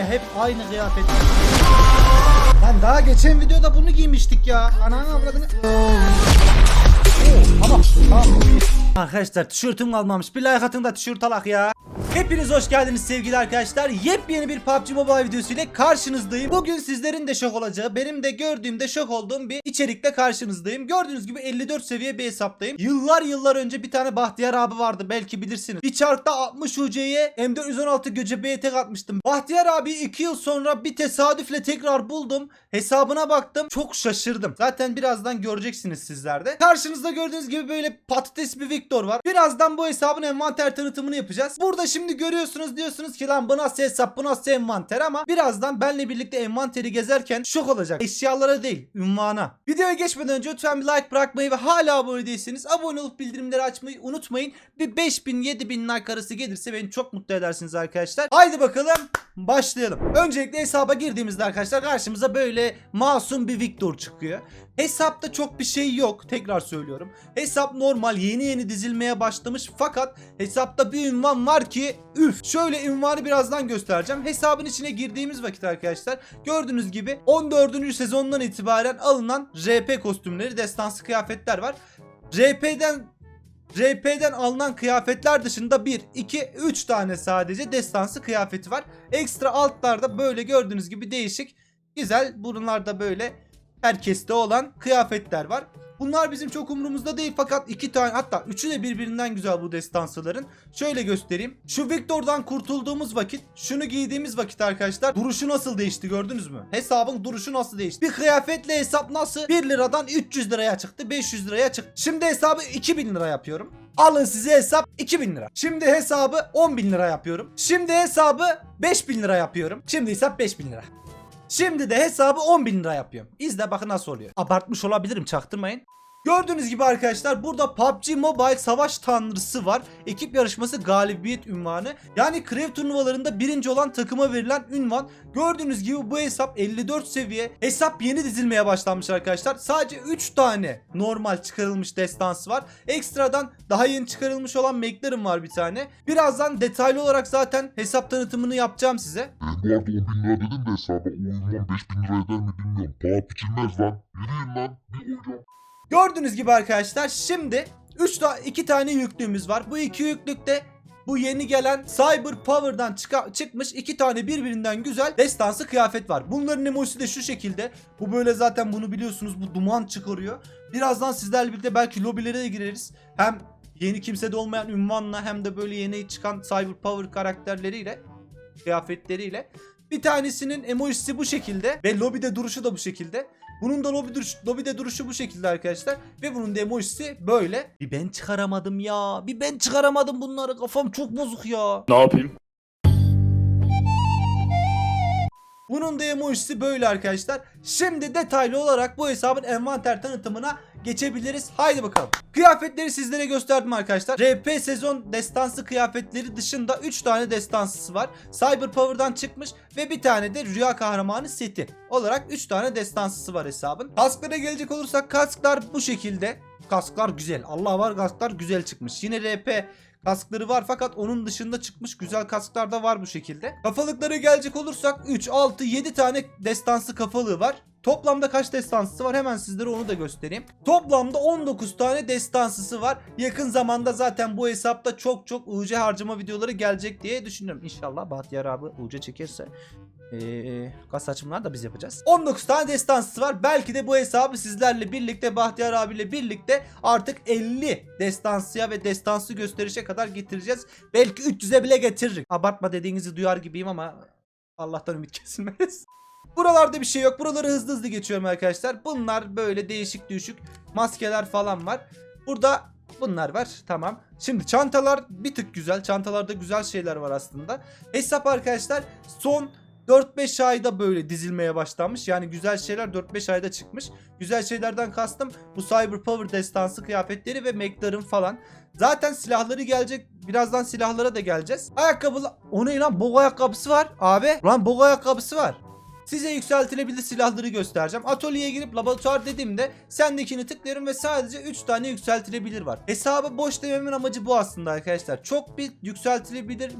ne? Hep aynı kıyafet. Lan daha geçen videoda bunu giymiştik ya. Ananı avradını. Oo, Tamam. Tamam. Arkadaşlar tişörtüm kalmamış. Bir like atın da tişört alak ya. Hepiniz hoş geldiniz sevgili arkadaşlar. Yepyeni bir PUBG Mobile videosu ile karşınızdayım. Bugün sizlerin de şok olacağı, benim de gördüğümde şok olduğum bir içerikle karşınızdayım. Gördüğünüz gibi 54 seviye bir hesaptayım. Yıllar yıllar önce bir tane Bahtiyar abi vardı belki bilirsiniz. Bir çarkta 60 UC'ye M416 göcebeğe tek atmıştım. Bahtiyar abi 2 yıl sonra bir tesadüfle tekrar buldum. Hesabına baktım. Çok şaşırdım. Zaten birazdan göreceksiniz sizler de. Karşınızda gördüğünüz gibi böyle patates bir Victor var. Birazdan bu hesabın envanter tanıtımını yapacağız. Burada şimdi görüyorsunuz diyorsunuz ki lan bu nasıl hesap bu nasıl envanter ama birazdan benle birlikte envanteri gezerken şok olacak. Eşyalara değil ünvana. Videoya geçmeden önce lütfen bir like bırakmayı ve hala abone değilseniz abone olup bildirimleri açmayı unutmayın. Bir 5000 7000 like arası gelirse beni çok mutlu edersiniz arkadaşlar. Haydi bakalım başlayalım. Öncelikle hesaba girdiğimizde arkadaşlar karşımıza böyle masum bir Victor çıkıyor. Hesapta çok bir şey yok. Tekrar söylüyorum. Hesap normal yeni yeni dizilmeye başlamış fakat hesapta bir ünvan var ki üf. Şöyle ünvanı birazdan göstereceğim. Hesabın içine girdiğimiz vakit arkadaşlar gördüğünüz gibi 14. sezondan itibaren alınan RP kostümleri, destansı kıyafetler var. RP'den RP'den alınan kıyafetler dışında 1, 2, 3 tane sadece destansı kıyafeti var. Ekstra altlarda böyle gördüğünüz gibi değişik güzel bunlarda böyle herkeste olan kıyafetler var. Bunlar bizim çok umurumuzda değil fakat iki tane hatta üçü de birbirinden güzel bu destansıların. Şöyle göstereyim. Şu Victor'dan kurtulduğumuz vakit şunu giydiğimiz vakit arkadaşlar duruşu nasıl değişti gördünüz mü? Hesabın duruşu nasıl değişti? Bir kıyafetle hesap nasıl 1 liradan 300 liraya çıktı 500 liraya çıktı. Şimdi hesabı 2000 lira yapıyorum. Alın size hesap 2000 lira. Şimdi hesabı 10 bin lira yapıyorum. Şimdi hesabı 5000 lira yapıyorum. Şimdi hesap 5000 lira. Şimdi de hesabı 10 bin lira yapıyorum. İzle bakın nasıl oluyor. Abartmış olabilirim çaktırmayın. Gördüğünüz gibi arkadaşlar burada PUBG Mobile savaş tanrısı var. Ekip yarışması galibiyet ünvanı. Yani krev turnuvalarında birinci olan takıma verilen ünvan. Gördüğünüz gibi bu hesap 54 seviye. Hesap yeni dizilmeye başlanmış arkadaşlar. Sadece 3 tane normal çıkarılmış destansı var. Ekstradan daha yeni çıkarılmış olan McLaren var bir tane. Birazdan detaylı olarak zaten hesap tanıtımını yapacağım size. Ben bu arada 10 bin lira dedim de hesaba o ünvan 5 bin lira eder mi bilmiyorum. Daha biçilmez lan. Yürüyün lan. Bir oyun. Gördüğünüz gibi arkadaşlar şimdi 3 ta 2 tane yüklüğümüz var. Bu iki yüklükte bu yeni gelen Cyber Power'dan çıkmış iki tane birbirinden güzel destansı kıyafet var. Bunların emojisi de şu şekilde. Bu böyle zaten bunu biliyorsunuz bu duman çıkarıyor. Birazdan sizlerle birlikte belki lobilere de gireriz. Hem yeni kimsede olmayan ünvanla hem de böyle yeni çıkan Cyber Power karakterleriyle kıyafetleriyle. Bir tanesinin emojisi bu şekilde ve lobide duruşu da bu şekilde. Bunun da lobi duruş, lobide duruşu bu şekilde arkadaşlar. Ve bunun da emojisi böyle. Bir ben çıkaramadım ya. Bir ben çıkaramadım bunları. Kafam çok bozuk ya. Ne yapayım? Bunun da emojisi böyle arkadaşlar. Şimdi detaylı olarak bu hesabın envanter tanıtımına geçebiliriz. Haydi bakalım. Kıyafetleri sizlere gösterdim arkadaşlar. RP sezon destansı kıyafetleri dışında 3 tane destansısı var. Cyber Power'dan çıkmış ve bir tane de Rüya Kahramanı seti olarak 3 tane destansısı var hesabın. Kasklara gelecek olursak kasklar bu şekilde. Kasklar güzel. Allah var kasklar güzel çıkmış. Yine RP kaskları var fakat onun dışında çıkmış güzel kasklar da var bu şekilde. Kafalıklara gelecek olursak 3, 6, 7 tane destansı kafalığı var. Toplamda kaç destansısı var hemen sizlere onu da göstereyim. Toplamda 19 tane destansısı var. Yakın zamanda zaten bu hesapta çok çok UC harcama videoları gelecek diye düşünüyorum. İnşallah Bahtiyar abi UC çekerse ee, gaz açımlar da biz yapacağız. 19 tane destansısı var. Belki de bu hesabı sizlerle birlikte Bahtiyar abiyle birlikte artık 50 destansıya ve destansı gösterişe kadar getireceğiz. Belki 300'e bile getiririk. Abartma dediğinizi duyar gibiyim ama Allah'tan ümit kesilmez. Buralarda bir şey yok. Buraları hızlı hızlı geçiyorum arkadaşlar. Bunlar böyle değişik düşük maskeler falan var. Burada bunlar var. Tamam. Şimdi çantalar bir tık güzel. Çantalarda güzel şeyler var aslında. Hesap arkadaşlar son 4-5 ayda böyle dizilmeye başlanmış. Yani güzel şeyler 4-5 ayda çıkmış. Güzel şeylerden kastım bu Cyber Power destansı kıyafetleri ve McLaren falan. Zaten silahları gelecek. Birazdan silahlara da geleceğiz. Ayakkabı o ne lan? Bog ayakkabısı var. Abi lan bog ayakkabısı var. Size yükseltilebilir silahları göstereceğim. Atölyeye girip laboratuvar dediğimde sendekini tıklarım ve sadece 3 tane yükseltilebilir var. Hesabı boş dememin amacı bu aslında arkadaşlar. Çok bir yükseltilebilir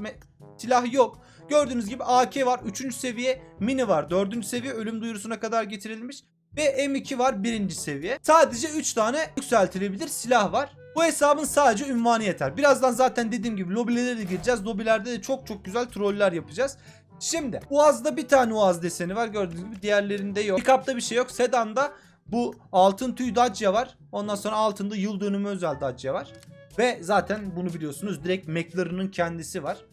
silah yok. Gördüğünüz gibi AK var 3. seviye mini var 4. seviye ölüm duyurusuna kadar getirilmiş. Ve M2 var 1. seviye. Sadece 3 tane yükseltilebilir silah var. Bu hesabın sadece ünvanı yeter. Birazdan zaten dediğim gibi lobilere de gireceğiz. Lobilerde de çok çok güzel troller yapacağız. Şimdi Uaz'da bir tane Uaz deseni var gördüğünüz gibi diğerlerinde yok. Pickup'ta bir şey yok. Sedan'da bu altın tüy Dacia var. Ondan sonra altında yıl dönümü özel Dacia var. Ve zaten bunu biliyorsunuz direkt McLaren'ın kendisi var.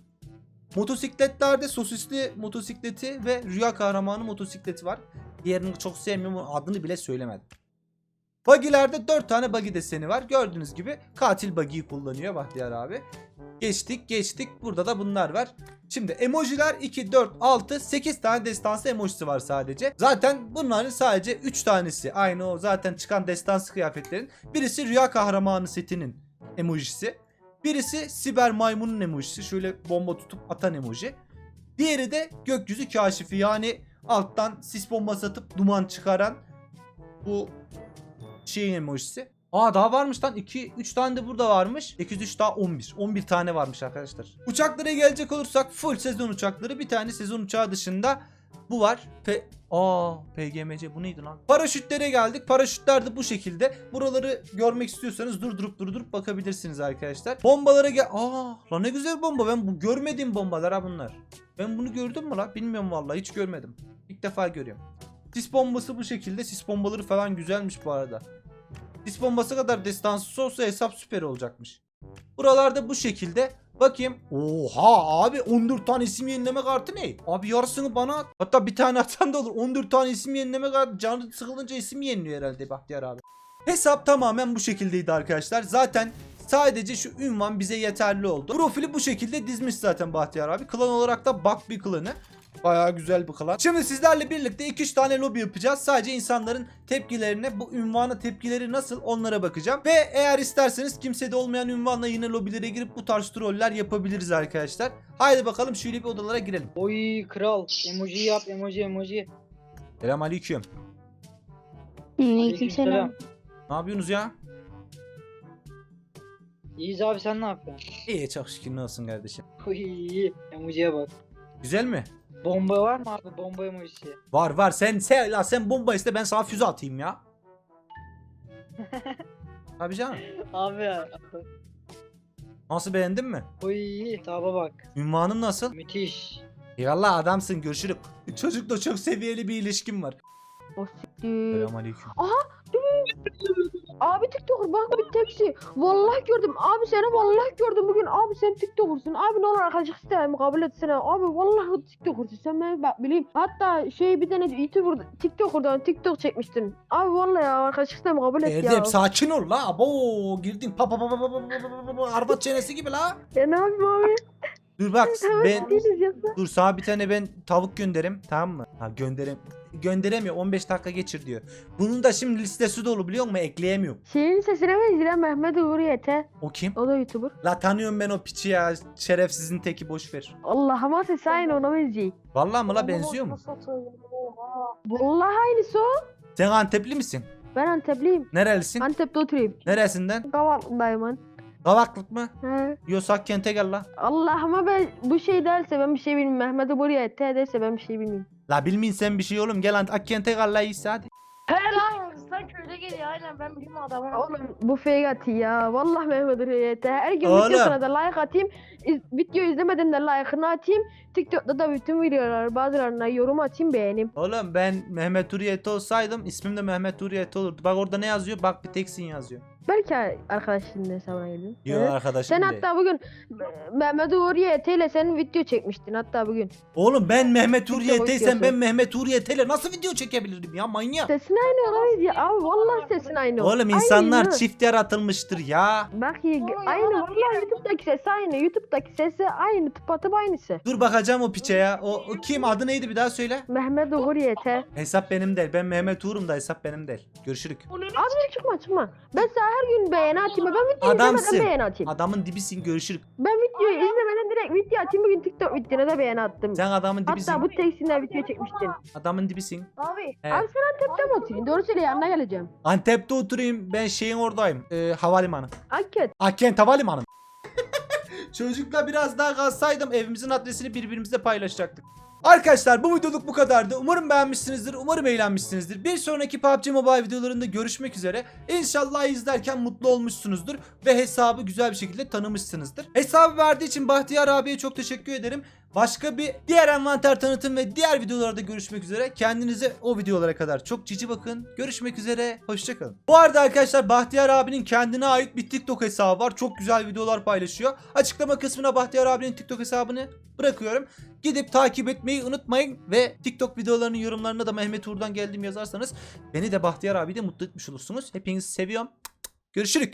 Motosikletlerde sosisli motosikleti ve rüya kahramanı motosikleti var. Diğerini çok sevmiyorum adını bile söylemedim. Buggy'lerde 4 tane buggy deseni var. Gördüğünüz gibi katil buggy'yi kullanıyor Bahtiyar abi. Geçtik geçtik. Burada da bunlar var. Şimdi emojiler 2, 4, 6, 8 tane destansı emojisi var sadece. Zaten bunların sadece 3 tanesi. Aynı o zaten çıkan destansı kıyafetlerin. Birisi rüya kahramanı setinin emojisi. Birisi siber maymunun emojisi. Şöyle bomba tutup atan emoji. Diğeri de gökyüzü kaşifi yani alttan sis bombası atıp duman çıkaran bu şeyin emojisi. Aa daha varmış lan 2 3 tane de burada varmış. 803 daha 11. 11 tane varmış arkadaşlar. Uçaklara gelecek olursak full sezon uçakları. Bir tane sezon uçağı dışında bu var. P Aa PGMC bu neydi lan? Paraşütlere geldik. Paraşütler de bu şekilde. Buraları görmek istiyorsanız durdurup durdurup bakabilirsiniz arkadaşlar. Bombalara gel. Aa lan ne güzel bomba. Ben bu görmediğim bombalar ha bunlar. Ben bunu gördüm mü lan? Bilmiyorum vallahi hiç görmedim. İlk defa görüyorum. Sis bombası bu şekilde. Sis bombaları falan güzelmiş bu arada. Sis bombası kadar destansız olsa hesap süper olacakmış. Buralarda bu şekilde. Bakayım. Oha abi 14 tane isim yenileme kartı ne? Abi yarısını bana at. Hatta bir tane atan da olur. 14 tane isim yenileme kartı. Canı sıkılınca isim yeniliyor herhalde Bahtiyar abi. Hesap tamamen bu şekildeydi arkadaşlar. Zaten sadece şu ünvan bize yeterli oldu. Profili bu şekilde dizmiş zaten Bahtiyar abi. Klan olarak da bak bir klanı. Bayağı güzel bir klan. Şimdi sizlerle birlikte 2-3 tane lobi yapacağız. Sadece insanların tepkilerine, bu ünvana tepkileri nasıl onlara bakacağım. Ve eğer isterseniz kimsede olmayan ünvanla yine lobilere girip bu tarz troller yapabiliriz arkadaşlar. Haydi bakalım şöyle bir odalara girelim. Oy kral. Emoji yap emoji emoji. Selam aleyküm. Aleykümselam. Ne yapıyorsunuz ya? İyiyiz abi sen ne yapıyorsun? İyi çok şükür ne olsun kardeşim. Oy emojiye bak. Güzel mi? Bomba var mı abi bomba emojisi? Var var sen sen, la sen bomba iste ben sana füze atayım ya. Abi canım. Abi ya. Nasıl beğendin mi? Oy taba bak. Ünvanın nasıl? Müthiş. Eyvallah adamsın görüşürük. Çocukla çok seviyeli bir ilişkim var. O siktir. Selamünaleyküm. Abi TikToker bak bir taksi. Vallahi gördüm. Abi seni vallahi gördüm bugün. Abi sen TikToker'sın. Abi ne olur arkadaşlık isterim kabul etsene. Abi vallahi TikToker'sın. Sen beni bak bileyim. Hatta şey bir tane YouTuber TikToker'dan TikTok çekmiştin. Abi vallahi ya arkadaşlık isterim kabul et ya. Erdem sakin ol la. Abo girdin pa pa pa pa pa pa pa pa pa arbat çenesi gibi la. Ya ne yapayım abi? Dur bak ben dur sana bir tane ben tavuk gönderim tamam mı? Ha gönderim. Gönderemiyor 15 dakika geçir diyor. Bunun da şimdi listesi dolu biliyor musun? Ekleyemiyorum. Şeyin sesine benziyor Mehmet Uğur Yete. O kim? O da YouTuber. La tanıyorum ben o piçi ya. Şerefsizin teki boş ver. Allah ama sesi aynı ona benziyor. Vallahi mı la benziyor mu? Vallahi aynısı o. Sen Antepli misin? Ben Antepliyim. Nerelisin? Antep'te oturuyorum. Neresinden? Kavaklı'dayım ben. Kavaklık mı? He. Yosak kente gel la. Allah'ıma ben bu şey derse ben bir şey bilmiyorum. Mehmet'i buraya et derse ben bir şey bilmiyorum. La bilmeyin sen bir şey oğlum. Gel Ant- Akkent'e gel la iyisi hadi. He lan kızlar köyde geliyor aynen ben biliyorum adamı. Oğlum bu fake atı ya. Vallahi Mehmet buraya et. Her gün Oğlum. videosuna da like atayım. İz, video izlemeden de like'ını atayım. TikTok'ta da bütün videolar bazılarına yorum atayım beğeneyim. Oğlum ben Mehmet Uriyet olsaydım ismim de Mehmet Uriyet olurdu. Bak orada ne yazıyor? Bak bir teksin yazıyor. Belki arkadaşının hesabına girdin. Yok Evet. arkadaşım Sen değil. hatta bugün Mehmet YT ile senin video çekmiştin hatta bugün. Oğlum ben Mehmet Uriyet'teysem videosu. ben Mehmet Uriyet'le nasıl video çekebilirim ya manyak. Sesin aynı olamayız ya. Abi vallahi sesin aynı. Oğlum insanlar Aynı. çift yaratılmıştır ya. Bak ya, aynı vallahi YouTube'daki sesi aynı. YouTube'daki sesi aynı tıpatıp aynısı. Dur bakacağım o piçe ya. O, o kim adı neydi bir daha söyle. Mehmet Uğur YT. Hesap benim değil. Ben Mehmet Uğur'um da hesap benim değil. Görüşürük. Abi çıkma çıkma. Ben sana her gün beğeni atayım. Ben videoyu Adamsın. izlemeden beğeni atayım. Adamın dibisin görüşürük. Ben videoyu izlemeden direkt video atayım. Bugün TikTok videona da beğeni attım. Sen adamın dibisin. Hatta bu tekstinle video çekmiştin. Adamın dibisin. Abi Evet. Abi sen Antep'te mi oturuyorsun? Doğru söyle yanına geleceğim. Antep'te oturayım. Ben şeyin oradayım. Ee, havalimanı. Akket. Akkent havalimanı. Çocukla biraz daha kalsaydım evimizin adresini birbirimizle paylaşacaktık. Arkadaşlar bu videoluk bu kadardı. Umarım beğenmişsinizdir. Umarım eğlenmişsinizdir. Bir sonraki PUBG Mobile videolarında görüşmek üzere. İnşallah izlerken mutlu olmuşsunuzdur. Ve hesabı güzel bir şekilde tanımışsınızdır. Hesabı verdiği için Bahtiyar abiye çok teşekkür ederim. Başka bir diğer envanter tanıtım ve diğer videolarda görüşmek üzere. Kendinize o videolara kadar çok cici bakın. Görüşmek üzere. Hoşçakalın. Bu arada arkadaşlar Bahtiyar abinin kendine ait bir TikTok hesabı var. Çok güzel videolar paylaşıyor. Açıklama kısmına Bahtiyar abinin TikTok hesabını bırakıyorum. Gidip takip etmeyi unutmayın ve TikTok videolarının yorumlarına da Mehmet Uğur'dan geldim yazarsanız beni de Bahtiyar abi de mutlu etmiş olursunuz. Hepinizi seviyorum. Görüşürük.